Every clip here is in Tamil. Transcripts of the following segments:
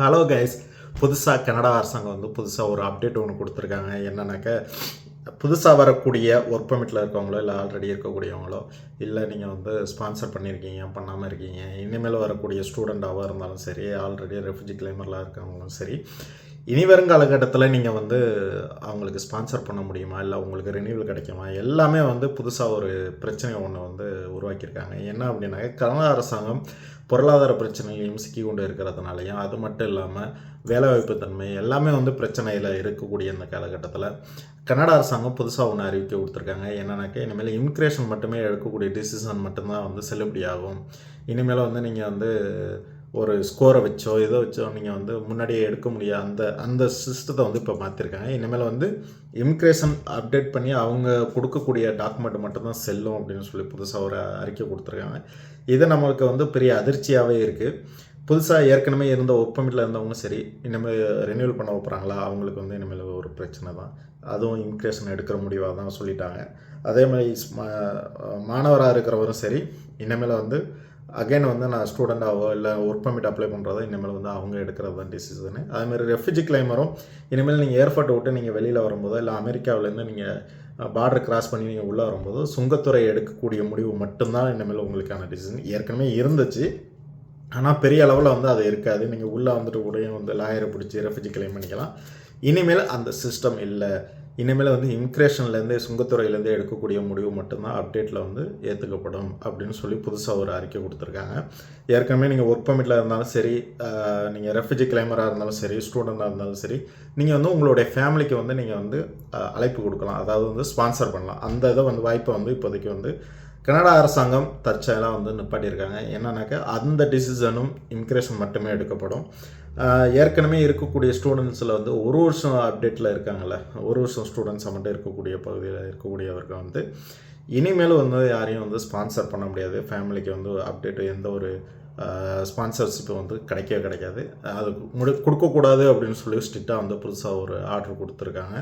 ஹலோ கைஸ் புதுசாக கனடா அரசாங்கம் வந்து புதுசாக ஒரு அப்டேட் ஒன்று கொடுத்துருக்காங்க. என்னன்னாக்க புதுசாக வரக்கூடிய ஒர்க் பர்மிட்டில் இருக்கவங்களோ இல்லை ஆல்ரெடி இருக்கக்கூடியவங்களோ இல்லை நீங்கள் வந்து ஸ்பான்சர் பண்ணியிருக்கீங்க பண்ணாமல் இருக்கீங்க இனிமேல் வரக்கூடிய ஸ்டூடெண்ட்டாக இருந்தாலும் சரி ஆல்ரெடி ரெஃப்யூஜி கிளைமரில் இருக்கவங்களும் சரி இனி வரும் காலகட்டத்தில் நீங்கள் வந்து அவங்களுக்கு ஸ்பான்சர் பண்ண முடியுமா? இல்லை உங்களுக்கு ரினியூவல் கிடைக்குமா? எல்லாமே வந்து புதுசாக ஒரு பிரச்சனை ஒன்று வந்து உருவாக்கியிருக்காங்க. என்ன அப்படின்னாக்க கனடா அரசாங்கம் பொருளாதார பிரச்சனைகளையும் சிக்கி கொண்டு இருக்கிறதுனாலையும் அது மட்டும் இல்லாமல் வேலைவாய்ப்பு தன்மை எல்லாமே வந்து பிரச்சனையில் இருக்கக்கூடிய இந்த காலகட்டத்தில் கனடா அரசாங்கம் புதுசாக ஒன்று அறிவிக்க கொடுத்துருக்காங்க. என்னன்னாக்கா இனிமேல் இமிக்ரேஷன் மட்டுமே எடுக்கக்கூடிய டிசிஷன் மட்டும்தான் வந்து செல்லுபடியாகும். இனிமேல் வந்து நீங்கள் வந்து ஒரு ஸ்கோரை வச்சோ ஏதோ வச்சோ நீங்கள் வந்து முன்னாடியே எடுக்க முடியாது அந்த அந்த சிஸ்டத்தை வந்து இப்போ மாற்றிருக்காங்க இனிமேல் வந்து இமிக்ரேஷன் அப்டேட் பண்ணி அவங்க கொடுக்கக்கூடிய டாக்குமெண்ட் மட்டும்தான் செல்லும் அப்படின்னு சொல்லி புதுசாக ஒரு அறிக்கை கொடுத்துருக்காங்க. இது நம்மளுக்கு வந்து பெரிய அதிர்ச்சியாகவே இருக்குது புதுசாக ஏற்கனவே இருந்த ஒப்பமிட்டில் இருந்தவங்களும் இருந்தவங்க சரி இனிமேல் ரெனியூவல் பண்ண வைப்பறாங்களா அவங்களுக்கு வந்து இனிமேல் ஒரு பிரச்சனை தான். அதுவும் இமிக்ரேஷன் எடுக்கிற முடிவாக தான் சொல்லிட்டாங்க. அதே மாதிரி மாணவராக இருக்கிறவரும் சரி இனிமேல் வந்து அகைன் வந்து நான் ஸ்டூடெண்ட்டாவோ இல்லை ஒர்க் பர்மிட் அப்ளை பண்ணுறதோ இனிமேல் வந்து அவங்க எடுக்கிறது தான் டிசிஷனு அதுமாதிரி ரெஃப்யூஜி கிளைமரும் இனிமேல் நீங்கள் ஏர்போர்ட்டை விட்டு நீங்கள் வெளியில் வரும்போதோ இல்லை அமெரிக்காவிலேருந்து நீங்கள் பார்டர் கிராஸ் பண்ணி நீங்கள் உள்ளே வரும்போது சுங்கத்துறை எடுக்கக்கூடிய முடிவு மட்டும்தான் இனிமேல் உங்களுக்கான டிசிஷன் ஏற்கனவே இருந்துச்சு. ஆனால் பெரிய அளவில் வந்து அது இருக்காது. நீங்கள் உள்ளே வந்துட்டு உடனே வந்து லாயரை பிடிச்சி ரெஃப்யூஜி கிளைம் பண்ணிக்கலாம். இனிமேல் அந்த சிஸ்டம் இல்லை. இனிமேல் வந்து இமிக்ரேஷன்லேருந்து சுங்கத்துறையிலேருந்து எடுக்கக்கூடிய முடிவு மட்டும்தான் அப்டேட்டில் வந்து ஏற்றுக்கப்படும் அப்படின்னு சொல்லி புதுசாக ஒரு அறிக்கை கொடுத்துருக்காங்க. ஏற்கனவே நீங்கள் ஒர்க் பர்மிட்டில் இருந்தாலும் சரி நீங்கள் ரெஃப்யூஜி கிளைமராக இருந்தாலும் சரி ஸ்டூடெண்ட்டாக இருந்தாலும் சரி நீங்கள் வந்து உங்களுடைய ஃபேமிலிக்கு வந்து நீங்கள் வந்து அழைப்பு கொடுக்கலாம். அதாவது வந்து ஸ்பான்சர் பண்ணலாம். அந்த இதை வந்து வாய்ப்பை வந்து இப்போதைக்கு வந்து கனடா அரசாங்கம் தற்செயலாக வந்து நிப்பாட்டியிருக்காங்க. என்னன்னாக்கா அந்த டிசிஷனும் இமிக்ரேஷன் மட்டுமே எடுக்கப்படும். ஏற்கனவே இருக்கக்கூடிய ஸ்டூடெண்ட்ஸில் வந்து ஒரு வருஷம் அப்டேட்டில் இருக்காங்கள்ல ஒரு வருஷம் ஸ்டூடெண்ட்ஸை மட்டும் இருக்கக்கூடிய பகுதியில் இருக்கக்கூடியவர்கள் வந்து இனிமேலும் வந்து யாரையும் வந்து ஸ்பான்சர் பண்ண முடியாது. ஃபேமிலிக்கு வந்து அப்டேட்டு எந்த ஒரு ஸ்பான்சர்ஷிப்பும் வந்து கிடைக்கவே கிடைக்காது. அது முடி கொடுக்கக்கூடாது அப்படின்னு சொல்லி ஸ்ட்ரிக்டாக வந்து புதுசாக ஒரு ஆர்டர் கொடுத்துருக்காங்க.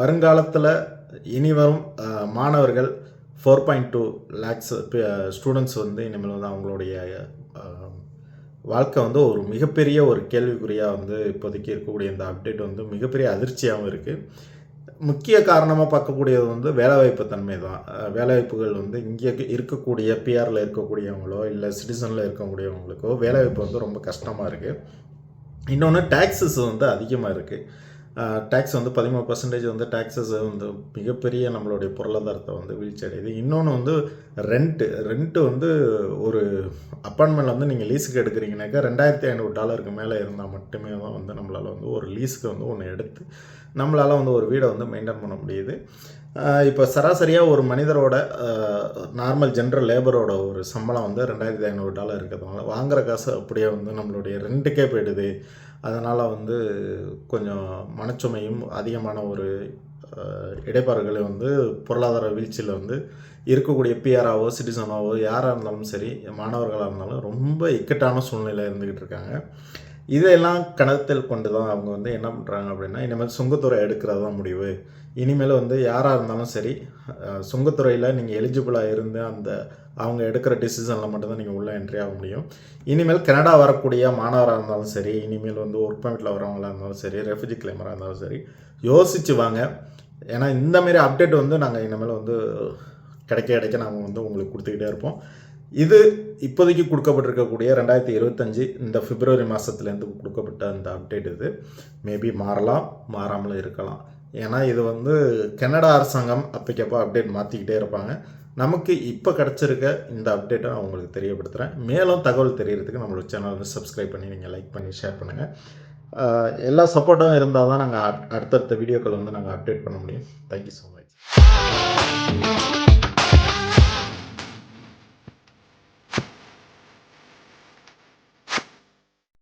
வருங்காலத்தில் இனி வரும் மாணவர்கள் four point two lakhs students வந்து இனிமேல் வந்து அவங்களுடைய வாழ்க்கை வந்து ஒரு மிகப்பெரிய ஒரு கேள்விக்குறியாக வந்து இப்போதைக்கு இருக்கக்கூடிய இந்த அப்டேட் வந்து மிகப்பெரிய அதிர்ச்சியாகவும் இருக்குது முக்கிய காரணமாக பார்க்கக்கூடியது வந்து வேலைவாய்ப்பு தன்மை தான் வேலைவாய்ப்புகள் வந்து இங்கே இருக்கக்கூடிய பிஆரில் இருக்கக்கூடியவங்களோ இல்லை சிட்டிசனில் இருக்கக்கூடியவங்களுக்கோ வேலைவாய்ப்பு வந்து ரொம்ப கஷ்டமாக இருக்குது இன்னொன்று டேக்ஸஸ் வந்து அதிகமாக இருக்குது டேக்ஸ் வந்து பதிமூணு பர்சன்டேஜ் வந்து டேக்ஸஸ் வந்து மிகப்பெரிய நம்மளுடைய பொருளாதாரத்தை வந்து வீழ்ச்சி அடையுது இன்னொன்று வந்து ரெண்ட்டு ரெண்ட்டு வந்து ஒரு அப்பார்ட்மெண்ட் வந்து நீங்கள் லீஸுக்கு எடுக்கிறீங்கனாக்கா ரெண்டாயிரத்தி ஐநூறு டாலருக்கு மேலே இருந்தால் மட்டுமே தான் வந்து நம்மளால் வந்து ஒரு லீஸுக்கு வந்து ஒன்று எடுத்து நம்மளால் வந்து ஒரு வீடை வந்து மெயின்டைன் பண்ண முடியுது. இப்போ சராசரியாக ஒரு மனிதரோட நார்மல் ஜென்ரல் லேபரோட ஒரு சம்பளம் வந்து ரெண்டாயிரத்தி ஐநூறு டாலர் இருக்கிறதுனால வாங்குகிற காசு அப்படியே வந்து நம்மளுடைய ரெண்டுக்கே போயிடுது. அதனால் வந்து கொஞ்சம் மனச்சுமையும் அதிகமான ஒரு இடைப்பாறுகளை வந்து பொருளாதார வீழ்ச்சியில் வந்து இருக்கக்கூடிய பிஆராவோ சிட்டிசனாவோ யாராக இருந்தாலும் சரி மாணவர்களாக இருந்தாலும் ரொம்ப இக்கட்டான சூழ்நிலை இருந்துக்கிட்டு இருக்காங்க. இதையெல்லாம் கணத்தில் கொண்டு தான் அவங்க வந்து என்ன பண்ணுறாங்க அப்படின்னா இனிமேல் சுங்கத்துறை எடுக்கிறது தான் முடிவு. இனிமேல் வந்து யாராக இருந்தாலும் சரி சுங்கத்துறையில் நீங்கள் எலிஜிபிளாக இருந்து அந்த அவங்க எடுக்கிற டிசிஷனில் மட்டும்தான் நீங்கள் உள்ளே என்ட்ரி ஆக முடியும். இனிமேல் கனடா வரக்கூடிய மாணவராக இருந்தாலும் சரி இனிமேல் வந்து ஒர்க் பர்மிட்டில் வரவங்களாக இருந்தாலும் சரி ரெஃப்யூஜி கிளைமராக இருந்தாலும் சரி யோசிச்சு வாங்க. ஏன்னா இந்தமாரி அப்டேட் வந்து நாங்கள் இனிமேல் வந்து கிடைக்க கிடைக்க நாங்கள் வந்து உங்களுக்கு கொடுத்துக்கிட்டே இருப்போம். இது இப்போதைக்கு கொடுக்கப்பட்டிருக்கக்கூடிய ரெண்டாயிரத்தி இருபத்தஞ்சி இந்த பிப்ரவரி மாதத்துலேருந்து கொடுக்கப்பட்ட அந்த அப்டேட் இது. மேபி மாறலாம் மாறாமலும் இருக்கலாம். ஏன்னா இது வந்து கனடா அரசாங்கம் அப்போக்கப்போ அப்டேட் மாற்றிக்கிட்டே இருப்பாங்க. நமக்கு இப்போ கிடச்சிருக்க இந்த அப்டேட்டை நான் உங்களுக்கு தெரியப்படுத்துகிறேன் மேலும் தகவல் தெரியறதுக்கு நம்மளோட சேனல் வந்து சப்ஸ்கிரைப் பண்ணி நீங்கள் லைக் பண்ணி ஷேர் பண்ணுங்கள் எல்லா சப்போர்ட்டும் இருந்தால் தான் நாங்கள் அடுத்தடுத்த வீடியோக்கள் வந்து நாங்கள் அப்டேட் பண்ண முடியும். Thank you so much